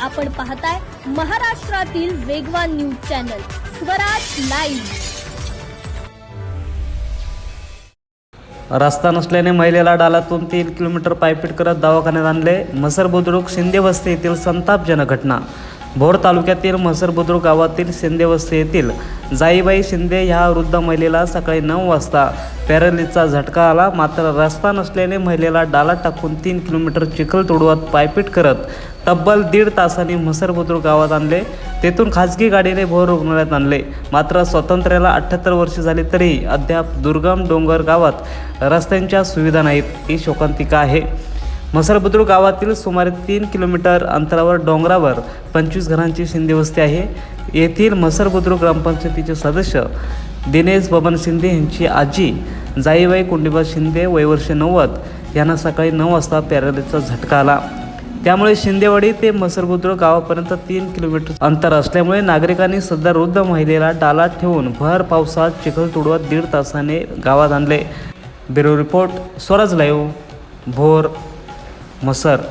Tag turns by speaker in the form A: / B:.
A: आपण पाहताय महाराष्ट्रातील वेगवान न्यूज चॅनल स्वराज लाईव्ह.
B: रस्ता नसल्याने महिलेला डालातून तीन किलोमीटर पायपीट करत दवाखान्यात आणले. मसर बुद्रुक शिंदे वस्ती येथील संतापजनक घटना. भोर तालुक्यातील म्हसर बुद्रुक गावातील शिंदे वस्ती येथील जाईबाई शिंदे ह्या वृद्ध महिलेला सकाळी नऊ वाजता पॅरालिसचा झटका आला. मात्र रस्ता नसल्याने महिलेला डाला टाकून तीन किलोमीटर चिखल तोडवत पायपीट करत तब्बल दीड तासांनी म्हसर बुद्रुक गावात आणले. तेथून खाजगी गाडीने भोर रुग्णालयात आणले. मात्र स्वातंत्र्याला अठ्ठ्याहत्तर वर्षे झाली तरीही अद्याप दुर्गम डोंगर गावात रस्त्यांच्या सुविधा नाहीत. ही शोकांतिका आहे. मसरबुद्रुक गावातील सुमारे तीन किलोमीटर अंतरावर डोंगरावर पंचवीस घरांची शिंदे वस्ती आहे. येथील मसरबुद्रुक ग्रामपंचायतीचे सदस्य दिनेश बबन शिंदे यांची आजी जाईबाई कुंडीबा शिंदे वयवर्ष नव्वद यांना सकाळी नऊ वाजता पॅरालिसचा झटका आला. त्यामुळे शिंदेवाडी ते मसरबुद्रुक गावापर्यंत तीन किलोमीटर अंतर असल्यामुळे नागरिकांनी सध्या वृद्ध महिलेला डालात ठेवून भर पावसात चिखल तुडवत दीड तासाने गावात आणले. Bureau report Swaraj live Bhor. मसर